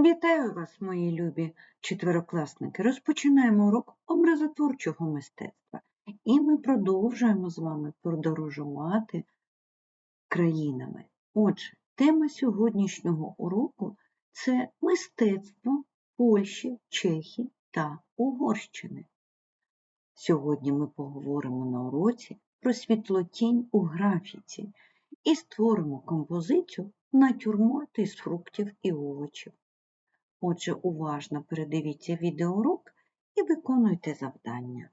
Вітаю вас, мої любі четверокласники. Розпочинаємо урок образотворчого мистецтва. І ми продовжуємо з вами подорожувати країнами. Отже, тема сьогоднішнього уроку це мистецтво Польщі, Чехії та Угорщини. Сьогодні ми поговоримо на уроці про світлотінь у графіці і створимо композицію натюрморти з фруктів і овочів. Отже, уважно передивіться відеоурок і виконуйте завдання.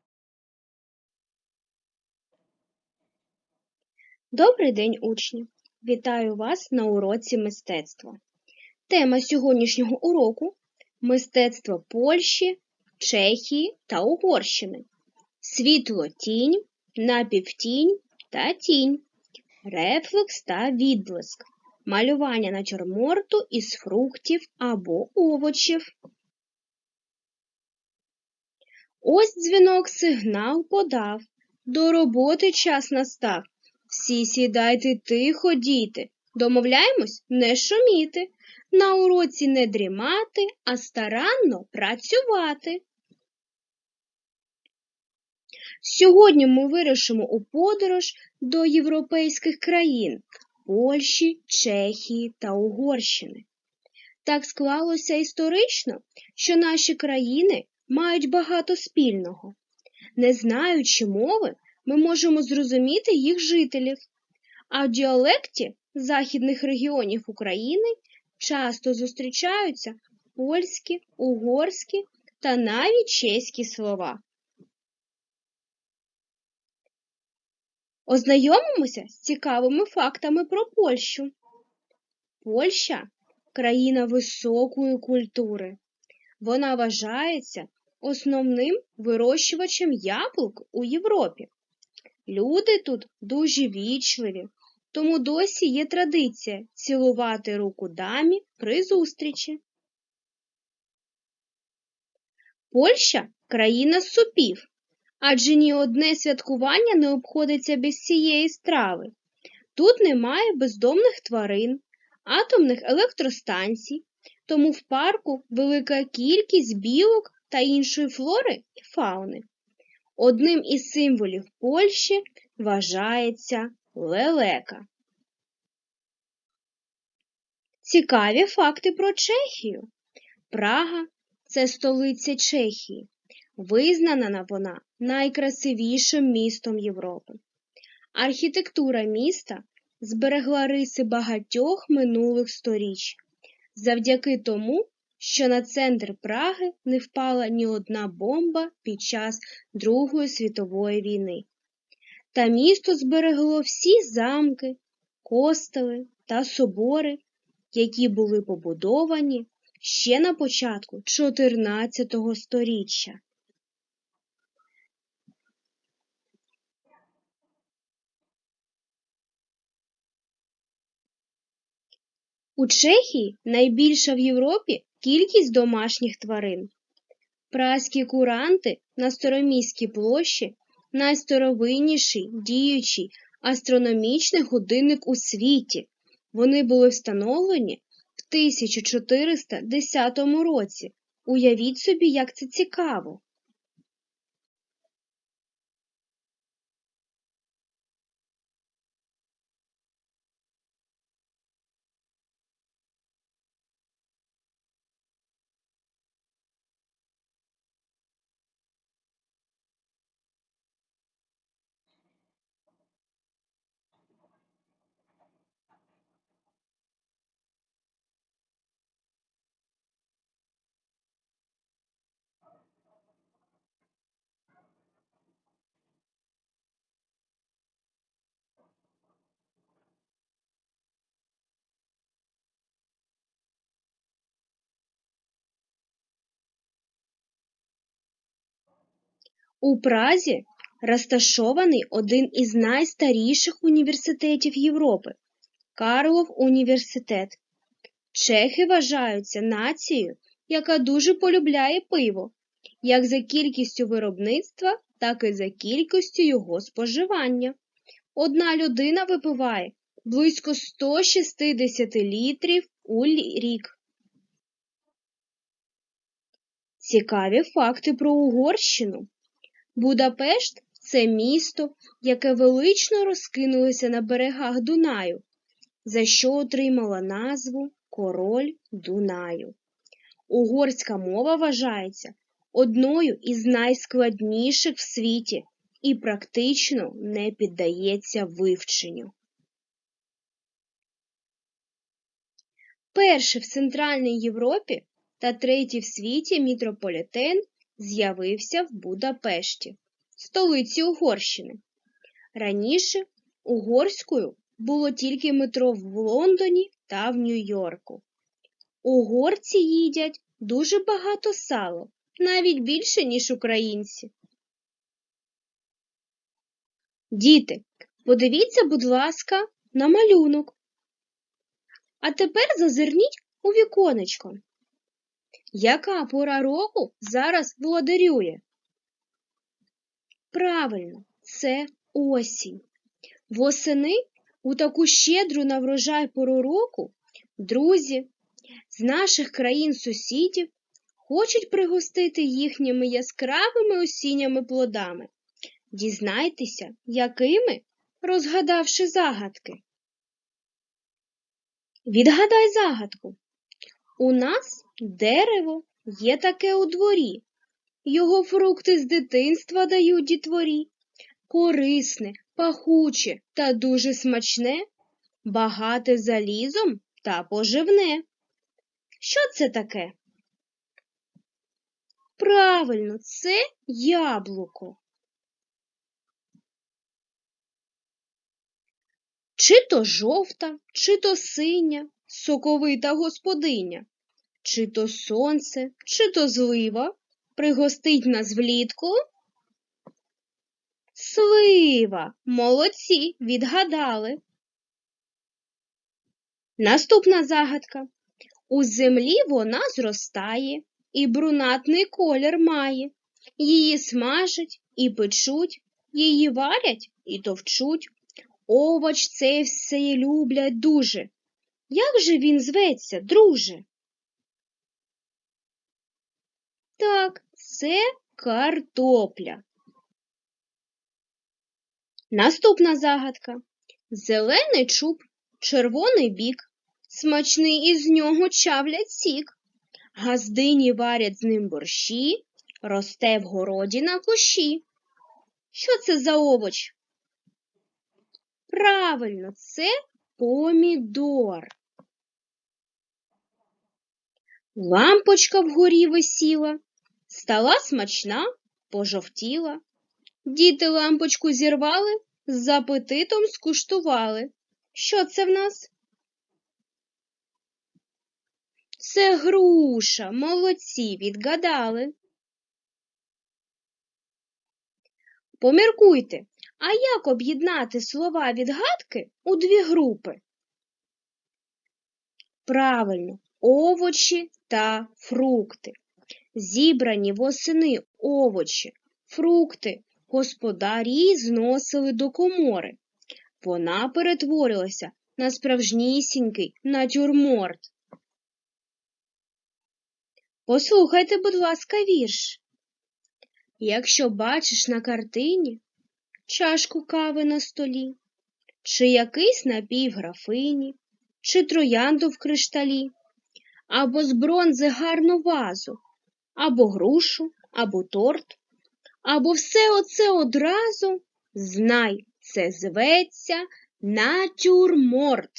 Добрий день, учні! Вітаю вас на уроці мистецтва. Тема сьогоднішнього уроку мистецтво Польщі, Чехії та Угорщини. Світло тінь, напівтінь та тінь, рефлекс та відблиск, малювання натюрморту із фруктів або овочів. Ось дзвінок сигнал подав. До роботи час настав. Всі сідайте тихо, діти. Домовляємось не шуміти, на уроці не дрімати, а старанно працювати. Сьогодні ми вирушимо у подорож до європейських країн Польщі, Чехії та Угорщини. Так склалося історично, що наші країни мають багато спільного. Не знаючи мови, ми можемо зрозуміти їх жителів, а в діалекті західних регіонів України часто зустрічаються польські, угорські та навіть чеські слова. Ознайомимося з цікавими фактами про Польщу. Польща країна високої культури. Вона вважається основним вирощувачем яблук у Європі. Люди тут дуже вічливі, тому досі є традиція цілувати руку дамі при зустрічі. Польща країна супів, адже ні одне святкування не обходиться без цієї страви. Тут немає бездомних тварин, атомних електростанцій, тому в парку велика кількість білок та іншої флори і фауни. Одним із символів Польщі вважається лелека. Цікаві факти про Чехію. Прага це столиця Чехії. Визнана вона найкрасивішим містом Європи. Архітектура міста зберегла риси багатьох минулих сторіч, завдяки тому, що на центр Праги не впала ні одна бомба під час Другої світової війни. Та місто зберегло всі замки, костели та собори, які були побудовані ще на початку 14 століття. У Чехії найбільша в Європі кількість домашніх тварин. Праські куранти на Староміській площі найстаровинніший діючий астрономічний годинник у світі. Вони були встановлені в 1410 році. Уявіть собі, як це цікаво. У Празі розташований один із найстаріших університетів Європи Карлов університет. Чехи вважаються нацією, яка дуже полюбляє пиво, як за кількістю виробництва, так і за кількістю його споживання. Одна людина випиває близько 160 літрів у рік. Цікаві факти про Угорщину. Будапешт це місто, яке велично розкинулося на берегах Дунаю, за що отримала назву Король Дунаю. Угорська мова вважається одною із найскладніших в світі і практично не піддається вивченню. Перший в Центральній Європі та третій в світі мітрополітен з'явився в Будапешті, столиці Угорщини. Раніше угорською було тільки метро в Лондоні та в Нью-Йорку. Угорці їдять дуже багато сала, навіть більше, ніж українці. Діти, подивіться, будь ласка, на малюнок. А тепер зазирніть у віконечко. Яка пора року зараз владарює? Правильно, це осінь. Восени у таку щедру на врожай пору року друзі з наших країн-сусідів хочуть пригостити їхніми яскравими осінніми плодами. Дізнайтеся, якими, розгадавши загадки. Відгадай загадку. У нас дерево є таке у дворі. Його фрукти з дитинства дають дітворі. Корисне, пахуче та дуже смачне, багате залізом та поживне. Що це таке? Правильно, це яблуко. Чи то жовта, чи то синя, соковита господиня, чи то сонце, чи то злива, пригостить нас влітку. Слива, молодці, відгадали. Наступна загадка. У землі вона зростає і брунатний колір має. Її смажать і печуть, її варять і товчуть. Овоч цей все люблять дуже. Як же він зветься, друже? Так, це картопля. Наступна загадка. Зелений чуб, червоний бік, смачний із нього чавлять сік. Газдині варять з ним борщі, росте в городі на кущі. Що це за овоч? Правильно, це помідор. Лампочка вгорі висіла, стала смачна, пожовтіла. Діти лампочку зірвали, з апетитом скуштували. Що це в нас? Це груша, молодці, відгадали. Поміркуйте, а як об'єднати слова відгадки у дві групи? Правильно, овочі та фрукти. Зібрані восени овочі, фрукти господарі зносили до комори. Вона перетворилася на справжнісінький натюрморт. Послухайте, будь ласка, вірш. Якщо бачиш на картині чашку кави на столі, чи якийсь напій в графині, чи троянду в кришталі, або з бронзи гарну вазу, або грушу, або торт, або все оце одразу, знай, це зветься натюрморт.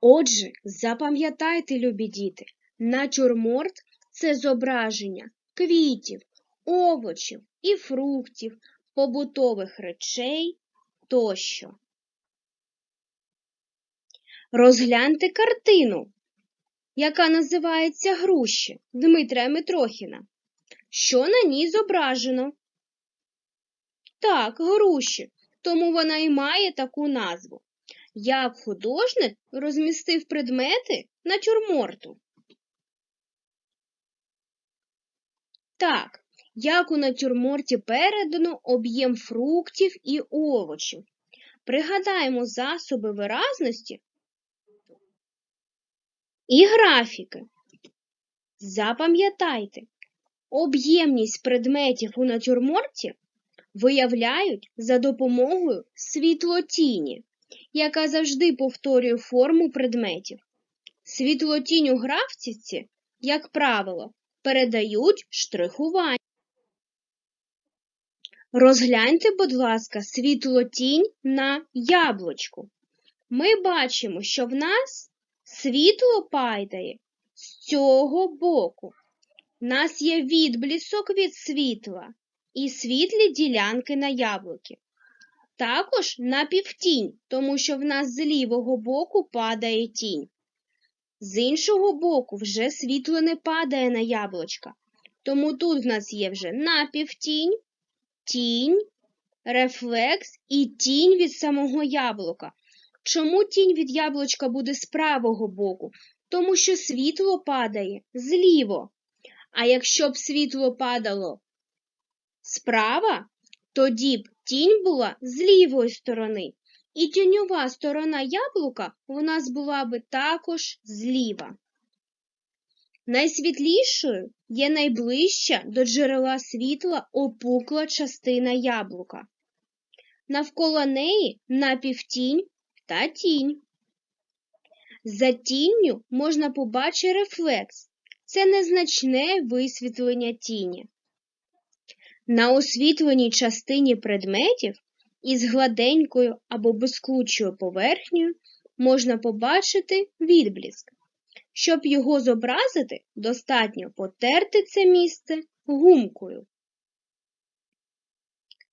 Отже, запам'ятайте, любі діти, натюрморт це зображення квітів, овочів і фруктів, побутових речей тощо. Розгляньте картину, яка називається Груші Дмитрія Митрохіна. Що на ній зображено? Так, груші, тому вона і має таку назву. Як художник розмістив предмети натюрморту? Так, як у натюрморті передано об'єм фруктів і овочів. Пригадаємо засоби виразності і графіки. Запам'ятайте, об'ємність предметів у натюрморті виявляють за допомогою світлотіні, яка завжди повторює форму предметів. Світлотінь у графіці, як правило, передають штрихування. Розгляньте, будь ласка, світлотінь на яблучку. Ми бачимо, що в нас світло падає з цього боку. Нас є відблісок від світла і світлі ділянки на яблукі. Також напівтінь, тому що в нас з лівого боку падає тінь. З іншого боку вже світло не падає на яблучка, тому тут в нас є вже напівтінь, тінь, рефлекс і тінь від самого яблука. Чому тінь від яблучка буде з правого боку? Тому що світло падає зліво. А якщо б світло падало справа, тоді б тінь була з лівої сторони. І тіньова сторона яблука у нас була би також зліва. Найсвітлішою є найближча до джерела світла опукла частина яблука. Навколо неї напівтінь та тінь. За тінню можна побачити рефлекс. Це незначне висвітлення тіні. На освітленій частині предметів із гладенькою або безкучою поверхнею можна побачити відблиск. Щоб його зобразити, достатньо потерти це місце гумкою.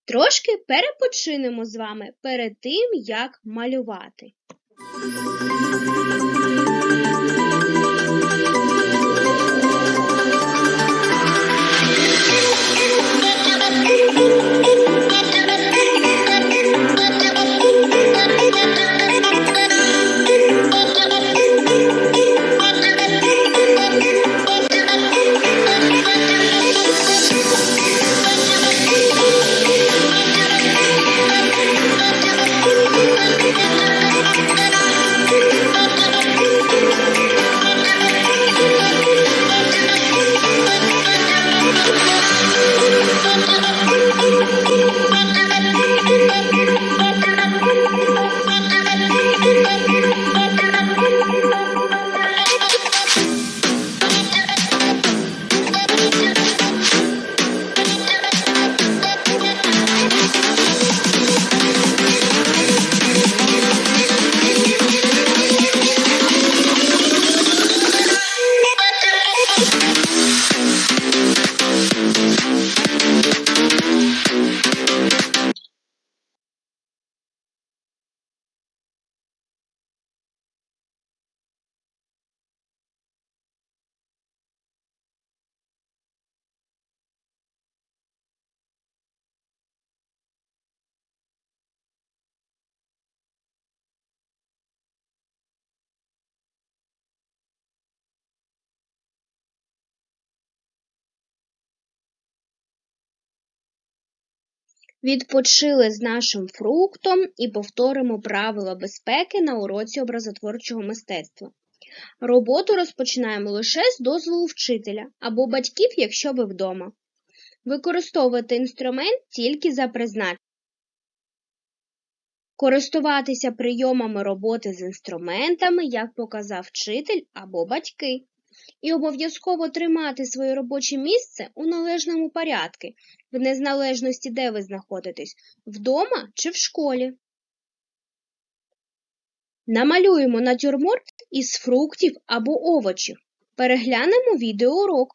Трошки перепочинемо з вами перед тим, як малювати. Відпочили з нашим фруктом і повторимо правила безпеки на уроці образотворчого мистецтва. Роботу розпочинаємо лише з дозволу вчителя або батьків, якщо ви вдома. Використовувати інструмент тільки за призначенням. Користуватися прийомами роботи з інструментами, як показав вчитель або батьки. І обов'язково тримати своє робоче місце у належному порядку, в незалежності, де ви знаходитесь, вдома чи в школі. Намалюємо натюрморт із фруктів або овочів. Переглянемо відеоурок.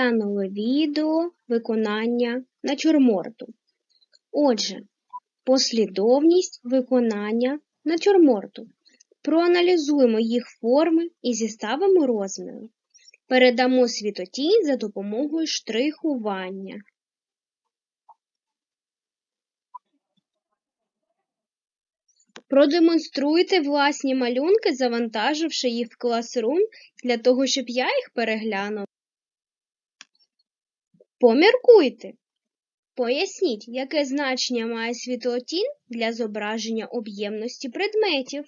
Переглянули відео виконання натюрморту. Отже, послідовність виконання натюрморту. Проаналізуємо їх форми і зіставимо розміри. Передамо світотінь за допомогою штрихування. Продемонструйте власні малюнки, завантаживши їх в Classroom для того, щоб я їх переглянула. Поміркуйте. Поясніть, яке значення має світлотінь для зображення об'ємності предметів.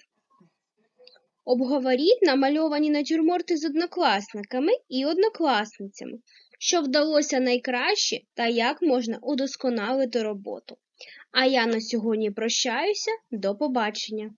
Обговоріть намальовані натюрморти з однокласниками і однокласницями, що вдалося найкраще та як можна удосконалити роботу. А я на сьогодні прощаюся. До побачення!